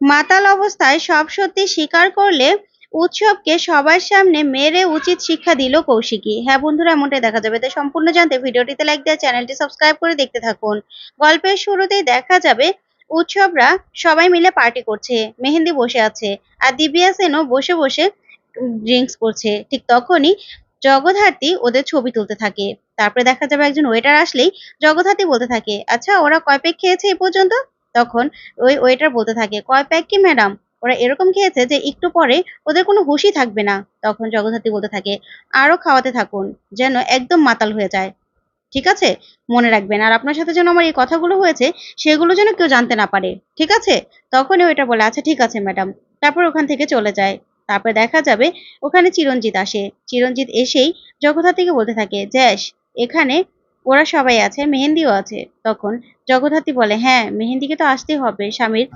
মাতাল অবস্থায় সব সত্যি স্বীকার করলে উৎসবকে সবার সামনে মেরে উচিত শিক্ষা দিল কৌশিকী। হ্যাঁ বন্ধুরা, এমনটাই দেখা যাবে। তাই সম্পূর্ণ জানতে ভিডিওটিতে লাইক দেওয়া, চ্যানেলটি সাবস্ক্রাইব করে দেখতে থাকুন। গল্পের শুরুতেই দেখা যাবে উৎসবরা সবাই মিলে পার্টি করছে, মেহেন্দি বসে আছে, আর দিব্যা সেনও বসে বসে ড্রিঙ্কস করছে। ঠিক তখনই জগদ্ধাত্রী ওদের ছবি তুলতে থাকে। তারপরে দেখা যাবে একজন ওয়েটার আসলেই জগদ্ধাত্রী বলতে থাকে আচ্ছা ওরা কয় প্যাক খেয়েছে এই পর্যন্ত? তখন ওই ওয়েটার বলতে থাকে, কয় প্যাক কি ম্যাডাম ওরা এরকম খেয়েছে যে একটু পরে ওদের কোনো হুশই থাকবে না। তখন জগদ্ধাত্রী বলতে থাকে আরও খাওয়াতে থাকুন, যেন একদম মাতাল হয়ে যায়। ঠিক আছে? মনে রাখবেন। আর আপনার সাথে যেন আমার এই কথাগুলো হয়েছে, সেগুলো যেন কেউ জানতে না পারে। ঠিক আছে? তখনই ওইটা বলে আচ্ছা ঠিক আছে ম্যাডাম তারপর ওখান থেকে চলে যায়। তারপরে দেখা যাবে ওখানে চিরঞ্জিত আসে। চিরঞ্জিত এসেই জগদ্ধাত্রীকে বলতে থাকে, জ্যাস, এখানে ওরা সবাই আছে, মেহেন্দিও আছে। তখন জগদ্ধাত্রী বলে হ্যাঁ মেহেন্দিকে তো আসতেই হবে। স্বামীর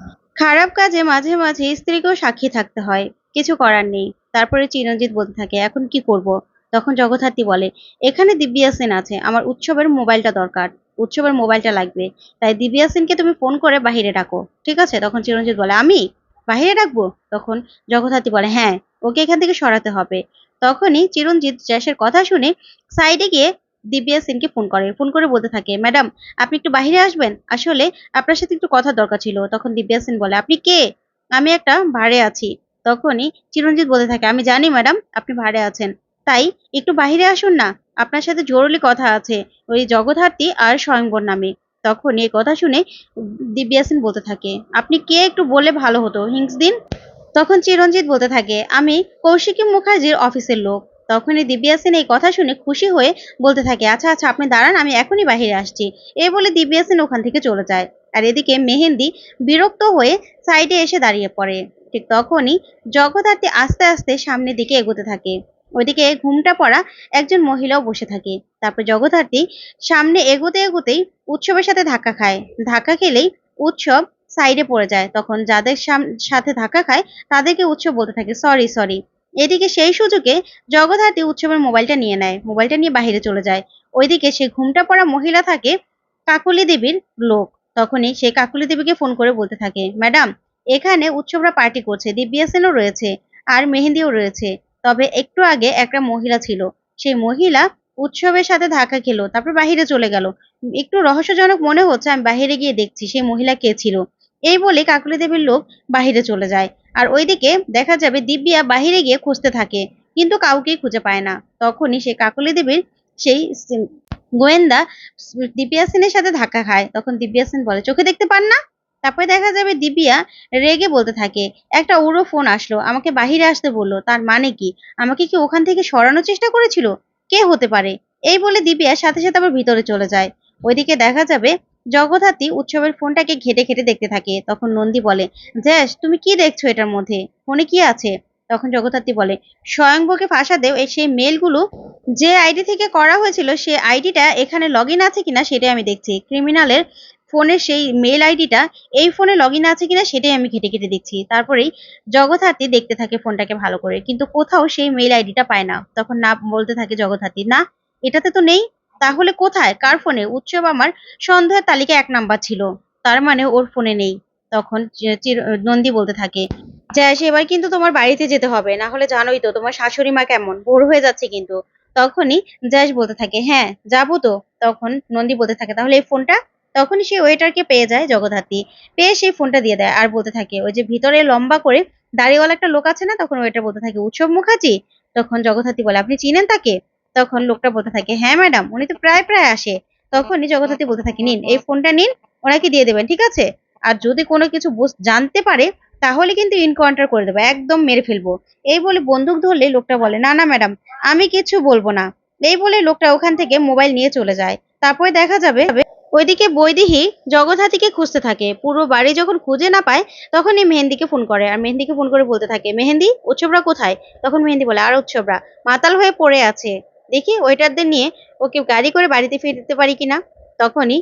খারাপ কাজে মাঝে মাঝে স্ত্রীকেও সাক্ষী থাকতে হয়। কিছু করার নেই। তারপরে চিরঞ্জিত বলতে থাকে, এখন কি করব? তখন জগদ্ধাত্রী বলে, এখানে দিব্যা সেন আছে। আমার উৎসবের মোবাইলটা দরকার। উৎসবের মোবাইলটা লাগবে। তাই দিব্যা সেনকে তুমি ফোন করে বাহিরে ডাকো। ঠিক আছে? তখন চিরঞ্জিত বলে, আমি? বাহিরে ডাকবো? তখন জগদ্ধাত্রী বলে হ্যাঁ ওকে এখান থেকে সরাতে হবে। তখনই চিরঞ্জিত জ্যাসের কথা শুনে সাইডে গিয়ে দিব্যা সেনকে ফোন করে ফোন করে বলতে থাকে, ম্যাডাম, আপনি একটু বাহিরে আসবেন? আসলে আপনার সাথে একটু কথা দরকার ছিল। তখন দিব্যা সেন বলে, আপনি কে? আমি একটা ভাড়ে আছি। তখনই চিরঞ্জিত বলতে থাকে, আমি জানি ম্যাডাম, আপনি ভাড়ে আছেন। তাই একটু বাহিরে আসুন না, আপনার সাথে জরুরি কথা আছে। ওই জগদ্ধাত্রী আর স্বয়ংবর নামে। তখন এই কথা শুনে দিব্যা সেন বলতে থাকে, আপনি কে? একটু বলে ভালো হতো, হিংস দিন? তখন চিরঞ্জিত বলতে থাকে, আমি কৌশিকী মুখার্জির অফিসের লোক। তখনই দিব্যা সেন এই কথা শুনে খুশি হয়ে বলতে থাকে আচ্ছা আচ্ছা আপনি দাঁড়ান, আমি এখনই বাহিরে আসছি। এ বলে দিব্যা সেন ওখান থেকে চলে যায়। আর এদিকে মেহেন্দি বিরক্ত হয়ে সাইডে এসে দাঁড়িয়ে পড়ে। ঠিক তখনই জগদ্ধাত্রী আস্তে আস্তে সামনের দিকে এগোতে থাকে। ওইদিকে ঘুমটা পড়া একজন মহিলাও বসে থাকে। তারপর জগদ্ধাত্রী সামনে এগোতে এগোতেই উৎসবের সাথে ধাক্কা খায়। ধাক্কা খেলেই উৎসব সাইডে পড়ে যায়। তখন যাদের সাথে ধাক্কা খায়, তাদেরকে উৎসব বলতে থাকে, সরি সরি। এদিকে সেই সুযোগে জগদ্ধাত্রী উৎসবের মোবাইলটা নিয়ে নেয়, মোবাইলটা নিয়ে বাহিরে চলে যায়। ওইদিকে সে ঘুমটা পড়া মহিলা থাকে কাকুলি দেবীর লোক। তখনই সে কাকুলি দেবীকে ফোন করে বলতে থাকে, ম্যাডাম, এখানে উৎসবরা পার্টি করছে, দিব্যা সেনও রয়েছে আর মেহেন্দিও রয়েছে। তবে একটু আগে একটা মহিলা ছিল। সেই মহিলা উৎসবের সাথে ধাক্কা খেলো, তারপর বাহিরে চলে গেল। একটু রহস্যজনক মনে হচ্ছে, আমি বাহিরে গিয়ে দেখছি, সেই মহিলা কে ছিল? এই বলে কাকলি দেবীর লোক বাহিরে চলে যায়। আর ওইদিকে দেখা যাবে দিব্যা বাহিরে গিয়ে খুঁজতে থাকে, কিন্তু কাউকেই খুঁজে পায় না। তখনই সে কাকলি দেবীর সেই গোয়েন্দা দিব্যা সেনের সাথে ধাক্কা খায়। তখন দিব্যা সেন বলে, চোখে দেখতে পান না? তারপরে দেখা যাবে দিব্যা রেগে বলতে থাকে, একটা উড়ো ফোন আসলো, আমাকে বাহিরে আসতে বলল, তার মানে কি? আমাকে কি ওখান থেকে সরানোর চেষ্টা করেছিল? কে হতে পারে? এই বলে দিব্যা সাথে সাথে আবার ভিতরে চলে যায়। ওইদিকে দেখা যাবে জগদ্ধাত্রী উৎসবের ফোনটাকে ঘেটে ঘেটে দেখতে থাকে। তখন নন্দী বলে, জ্যাস, তুমি কি দেখছ এটার মধ্যে? ফোনে কি আছে? তখন জগদ্ধাত্রী বলে, স্বয়ংবকে ফাঁসাতেও এই সেই মেলগুলো যে আইডি থেকে করা হয়েছিল সেই আইডিটা এখানে লগ ইন আছে কিনা সেটাই আমি দেখছি। ক্রিমিনালের ফোনের সেই মেল আইডিটা, এই ফোনে লগ আছে কিনা সেটাই আমি ঘেটে ঘেটে দেখছি। তারপরেই জগদ্ধাত্রী দেখতে থাকে ফোনটাকে ভালো করে, কিন্তু কোথাও সেই মেল আইডিটা পায় না। তখন না বলতে থাকে জগদ্ধাত্রী, না, এটাতে তো নেই। তাহলে কোথায়? কার ফোনে? উৎসব আমার সন্দেহের তালিকা এক নাম্বার ছিল। তার মানে ওর ফোনে নেই। তখন নন্দী বলতে থাকে জ্যাস এবার কিন্তু তোমার বাড়িতে যেতে হবে। না হলে জানোই তো তোমার শাশুড়ি মা কেমন। বোর হয়ে যাচ্ছে কিন্তু। তখনই জ্যাস বলতে থাকে হ্যাঁ যাব তো। তখন নন্দী বলতে থাকে, তাহলে এই ফোনটা? তখনই সে ওয়েটারকে পেয়ে যায় জগদ্ধাত্রী। পেয়ে সেই ফোনটা দিয়ে দেয় আর বলতে থাকে, ওই যে ভিতরে লম্বা করে দাড়িওয়ালা একটা লোক আছে না? তখন ওয়েটার বলতে থাকে, উৎসব মুখার্জি? তখন জগদ্ধাত্রী বলে, আপনি চিনেন তাকে? তখন লোকটা বলতে থাকে হ্যাঁ ম্যাডাম উনি তো প্রায় প্রায় আসে। তখনই জগদ্ধাত্রী বলতে থাকে, নিন, এই ফোনটা নিন, ওনাকে দিয়ে দেবেন, ঠিক আছে? আর যদি কোনো কিছু জানতে পারে, তাহলে কিন্তু ইনকাউন্টার করে দেবো, একদম মেরে ফেলব। এই বলে বন্দুক ধরলে লোকটা বলে, না না ম্যাডাম আমি কিছু বলব না। এই বলে লোকটা ওখান থেকে মোবাইল নিয়ে চলে যায়। তারপরে দেখা যাবে, ওইদিকে বৈদেহী জগদ্ধাত্রীকে খুঁজতে থাকে। পুরো বাড়ি যখন খুঁজে না পায়, তখনই মেহেন্দিকে ফোন করে। আর মেহেন্দিকে ফোন করে বলতে থাকে, মেহেন্দি, উৎসবরা কোথায়? তখন মেহেন্দি বলে, আর উৎসবরা, মাতাল হয়ে পড়ে আছে। দেখি ওয়েটারদের নিয়ে ওকে গাড়ি করে বাড়িতে ফিরতে পারি কিনা? তখনই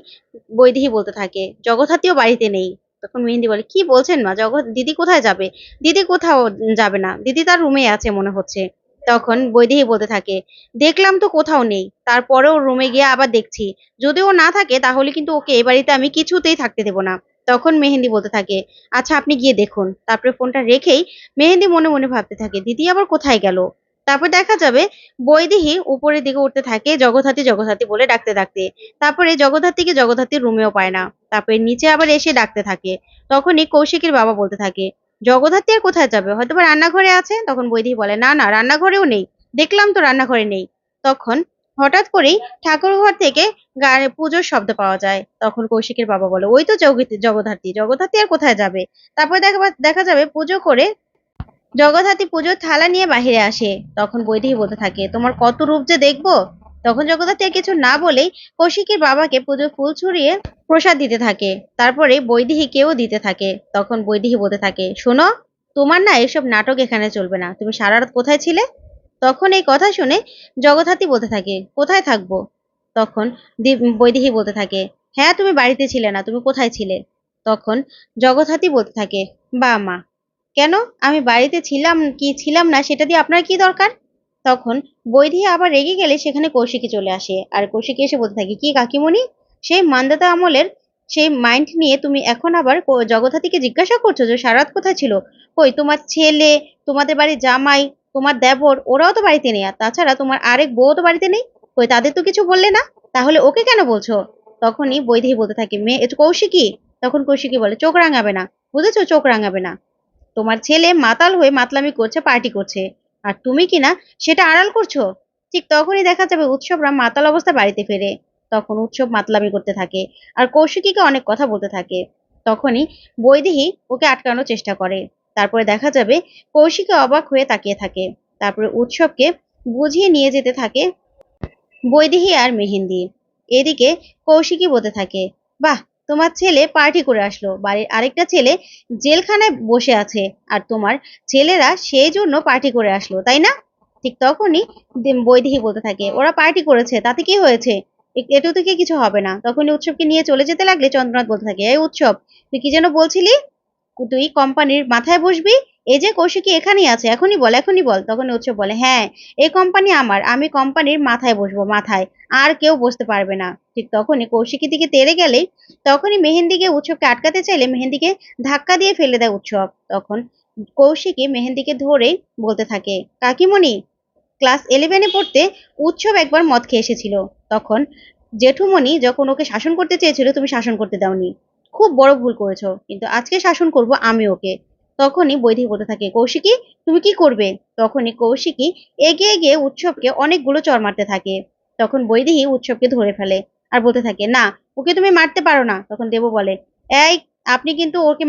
বৈদেহী বলতে থাকে, জগদ্ধাত্রীও বাড়িতে নেই। তখন মেহেন্দি বলে, কি বলছেন মা? জগৎ, দিদি কোথায় যাবে? দিদি কোথাও যাবে না। দিদি তার রুমে আছে মনে হচ্ছে। তখন বৈদেহী বলতে থাকে, দেখলাম তো কোথাও নেই। তারপরেও রুমে গিয়ে আবার দেখছি। যদি ও না থাকে, তাহলে কিন্তু ওকে এ বাড়িতে আমি কিছুতেই থাকতে দেবো না। তখন মেহেন্দি বলতে থাকে আচ্ছা আপনি গিয়ে দেখুন। তারপরে ফোনটা রেখেই মেহেন্দি মনে মনে ভাবতে থাকে, দিদি আবার কোথায় গেল? তারপর দেখা যাবে বৈদেহী উপরের দিকে উঠতে থাকে জগদ্ধাত্রী জগদ্ধাত্রী বলে ডাকতে ডাকতে তারপরে জগদ্ধাত্রীকে জগদ্ধাত্রীর রুমেও পায় না। তারপরে নিচে আবার এসে ডাকতে থাকে। তখনই কৌশিকের বাবা বলতে থাকে, জগদ্ধাত্রী আর কোথায় যাবে? হয়তো বা রান্নাঘরে আছে? তখন বৈদেহী বলে, না না, রান্নাঘরেও নেই। দেখলাম তো রান্নাঘরে নেই। তখন হঠাৎ করেই ঠাকুর ঘর থেকে গায়ে পুজোর শব্দ পাওয়া যায়। তখন কৌশিকের বাবা বলে, ওই তো জগদ্ধাত্রী জগদ্ধাত্রী আর কোথায় যাবে? তারপর দেখা দেখা যাবে পুজো করে জগদ্ধাত্রী পুজোর থালা নিয়ে বাহিরে আসে। তখন বৈদেহী বলতে থাকে, তোমার কত রূপ যে দেখব? তখন জগদ্ধাত্রী আর কিছু না বলেই কৌশিকের বাবাকে পুজোর ফুল ছড়িয়ে প্রসাদ দিতে থাকে। তারপরে বৈদেহীকেও দিতে থাকে। তখন বৈদেহী বলতে থাকে, শোনো, তোমার না এসব নাটক এখানে চলবে না। তুমি সারা রাত কোথায় ছিলে? তখন এই কথা শুনে জগদ্ধাত্রী বলতে থাকে, কোথায় থাকব? তখন বৈদেহী বলতে থাকে হ্যাঁ তুমি বাড়িতে ছিলে না, তুমি কোথায় ছিলে? তখন জগদ্ধাত্রী বলতে থাকে বা মা কেন? আমি বাড়িতে ছিলাম, কি ছিলাম না সেটা দিয়ে আপনার কি দরকার? তখন বৈদেহী আবার রেগে গেলে সেখানে কৌশিকী চলে আসে। আর কৌশিকী এসে বলতে থাকে, কি কাকিমণি? সেই মান্দাতা আমলের সেই মাইন্ড নিয়ে তুমি এখন আবার কো- জিজ্ঞাসা করছ যে সারাত কোথায় ছিল? কই, তোমার ছেলে, তোমাদের বাড়ির জামাই, তোমার দেবর, ওরাও তো বাড়িতে নেই। আর তাছাড়া তোমার আরেক বউ তো বাড়িতে নেই? কই, তাদের তো কিছু বললে না? তাহলে ওকে কেন বলছো? তখনই বৈদেহী বলতে থাকে, মেয়ে কৌশিকী? তখন কৌশিকী বলে, চোখ রাঙাবে না। বুঝেছ? চোখ রাঙাবে না। তোমার ছেলে মাতাল হয়ে মাতলামি করছে পার্টি করছে। আর তুমি কিনা সেটা আড়াল করছ? ঠিক তখনই দেখা যাবে উৎসবরা মাতাল অবস্থা বাড়িতে ফেরে। তখন উৎসব মাতলামি করতে থাকে আর কৌশিকীকে অনেক কথা বলতে থাকে। তখনই বৈদেহী ওকে আটকানোর চেষ্টা করে। তারপরে দেখা যাবে কৌশিকী অবাক হয়ে তাকিয়ে থাকে। তারপরে উৎসবকে বুঝিয়ে নিয়ে যেতে থাকে বৈদেহী আর মেহেন্দি। এদিকে কৌশিকী বলতে থাকে, বাহ তোমার ছেলে পার্টি করে আসলো। বাড়ির আরেকটা ছেলে জেলখানায় বসে আছে আর তোমার ছেলেরা সেই জন্য পার্টি করে আসলো, তাই না? ঠিক তখনই বৈদেহি বলতে থাকে, ওরা পার্টি করেছে, তাতে কি হয়েছে? এটু থেকে কিছু হবে না। তখন উৎসবকে নিয়ে চলে যেতে লাগলে চন্দ্রনাথ বলতে থাকে, এই উৎসব, তুই কি যেন বলছিলি? তুই কোম্পানির মাথায় বসবি এই যে কৌশিকী এখানেই আছে, এখনই বল এখনই বল। তখন উৎসব বলে হ্যাঁ এই কোম্পানি আমার, আমি কোম্পানির মাথায় বসবো, মাথায়। আর কেউ বসতে পারবে না। ঠিক তখনই কৌশিকী দিকে তেড়ে গেলেই তখনই মেহেন্দিকে উৎসবকে আটকাতে চাইলে মেহেন্দিকে ধাক্কা দিয়ে ফেলে দেয় উৎসব। তখন কৌশিকী মেহেন্দিকে ধরে বলতে থাকে, কাকিমণি ক্লাস ইলেভেনে পড়তে উৎসব একবার মদ খেয়ে এসেছিল। তখন জেঠুমণি যখন ওকে শাসন করতে চেয়েছিল, তুমি শাসন করতে দাওনি। খুব বড় ভুল করেছ, কিন্তু আজকে শাসন করব আমি ওকে। তখনই বৈদিক বলতে থাকে, কৌশিকী, তুমি কি করবে? তখনই কৌশিকী এগিয়ে গিয়ে উৎসবকে অনেকগুলো চর মারতে থাকে। তখন বৈদেহী উৎসবকে ধরে ফেলে আর বলতে থাকে, না, ওকে তুমি মারতে পারো না। তখন দেব বলে, এই, আপনি কিন্তু ওকে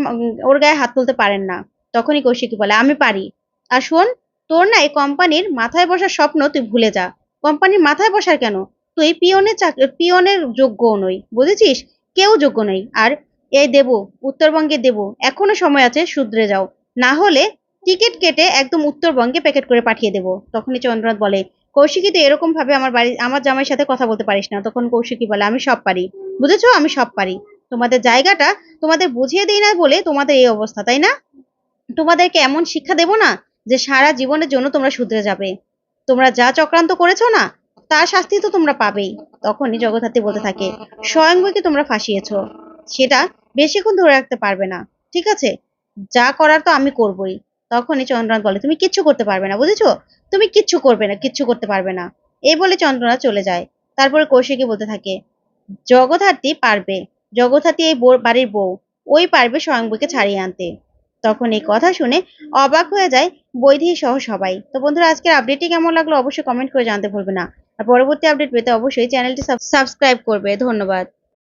ওর গায়ে হাত তুলতে পারেন না। তখনই কৌশিকী বলে, আমি পারি। আর শোন, তোর না এই কোম্পানির মাথায় বসার স্বপ্ন তুই ভুলে যা। কোম্পানির মাথায় বসার কেন? তুই পিয়নের চাকরি পিয়নের যোগ্য নই, বুঝেছিস? কেউ যোগ্য নই। আর এই দেব, উত্তরবঙ্গে দেব, এখনও সময় আছে, শুধরে যাও। না হলে টিকিট কেটে একদম উত্তরবঙ্গে প্যাকেট করে পাঠিয়ে দেবো। তখনই চন্দ্রনাথ বলে, কৌশিকী, তুই এরকম ভাবে আমার বাড়ি, আমার জামাইয়ের সাথে কথা বলতে পারিস না। তখন কৌশিকী বলে, আমি সব পারি। বুঝেছ? আমি সব পারি। তোমাদের জায়গাটা তোমাদের বুঝিয়ে দিই না বলে তোমাদের এই অবস্থা, তাই না? তোমাদেরকে এমন শিক্ষা দেব না যে সারা জীবনের জন্য তোমরা শুধরে যাবে। তোমরা যা চক্রান্ত করেছ না, তার শাস্তি তো তোমরা পাবেই। তখনই জগদ্ধাত্রী বলতে থাকে স্বয়ংবরকে তোমরা ফাঁসিয়েছো। সেটা বেশিক্ষণ ধরে রাখতে পারবে না। ঠিক আছে? যা করার তো আমি করবই। তখনই চন্দ্রনাথ বলে, তুমি কিচ্ছু করতে পারবে না, বুঝেছ? তুমি কিচ্ছু করবে না, কিচ্ছু করতে পারবে না। এই বলে চন্দ্রনাথ চলে যায়। তারপরে কৌশিকী বলতে থাকে, জগদ্ধাত্রী পারবে, জগদ্ধাত্রী এই বাড়ির বউ, ওই পারবে স্বয়ংবরকে ছাড়িয়ে আনতে। তখন এই কথা শুনে অবাক হয়ে যায় বৈধি সহ সবাই। তো বন্ধুরা, আজকের আপডেটটি কেমন লাগল অবশ্যই কমেন্ট করে জানতে ভুলবে না। আর পরবর্তী আপডেট পেতে অবশ্যই চ্যানেলটি সাবস্ক্রাইব করবে। ধন্যবাদ।